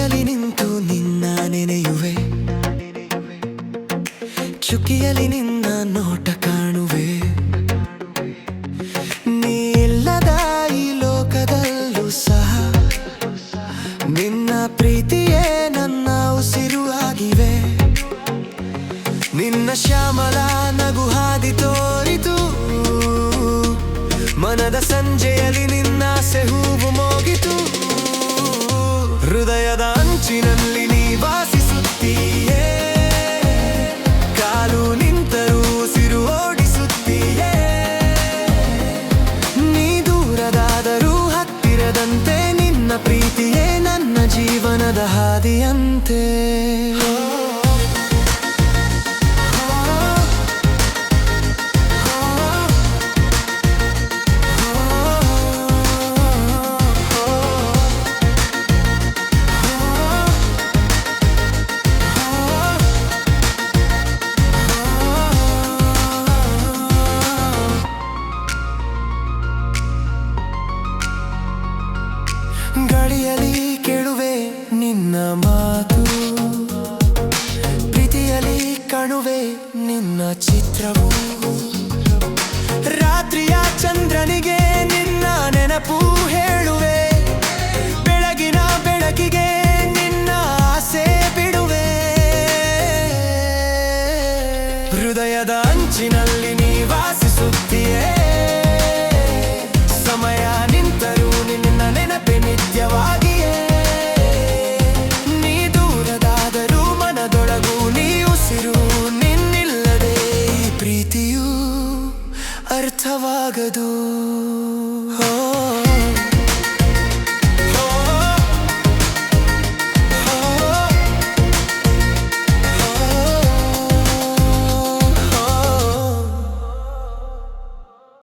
ಕಿವಿಯಲ್ಲಿ ನಿಂತು ನಿನ್ನ ನೆನೆಯುವೆ. ಚುಕ್ಕಿಯಲ್ಲಿ ನಿನ್ನ ನೋಟ ಕಾಣುವೆ. ನೀಲ್ಲದ ಈ ಲೋಕದಲ್ಲೂ ಸಹ ನಿನ್ನ ಪ್ರೀತಿಯೇ ನನ್ನ ಉಸಿರು ಆಗಿವೆ. ನಿನ್ನ ಶ್ಯಾಮಲ ನಗು ಹಾದಿ ತೋರಿತು. ಮನದ ಸಂಜೆಯಲ್ಲಿ ಅಂಚಿನಲ್ಲಿ ನೀ ವಾಸಿಸುತ್ತೀಯೇ? ಕಾಲು ನಿಂತರೂ ಸಿರು ಓಡಿಸುತ್ತೀಯೇ? ನೀ ದೂರದಾದರೂ ಹತ್ತಿರದಂತೆ ನಿನ್ನ ಪ್ರೀತಿಯೇ ನನ್ನ ಜೀವನದ ಹಾದಿಯಂತೆ. ಗಾಳಿಯಲ್ಲಿ ಕೇಳುವೆ ನಿನ್ನ ಮಾತು. ಪ್ರೀತಿಯಲ್ಲಿ ಕಾಣುವೆ ನಿನ್ನ ಚಿತ್ರವು. ರಾತ್ರಿಯ ಚಂದ್ರನಿಗೆ ನಿನ್ನ ನೆನಪು ಹೇಳುವೆ. ಬೆಳಗಿನ ಬೆಳಕಿಗೆ ನಿನ್ನ ಆಸೆ ಬಿಡುವೆ. ಹೃದಯದ ಅಂಚಿನಲ್ಲಿ ನೀ ವಾಸಿಸುತ್ತೀಯೇ ಅರ್ಥವಾಗದು ಹೋ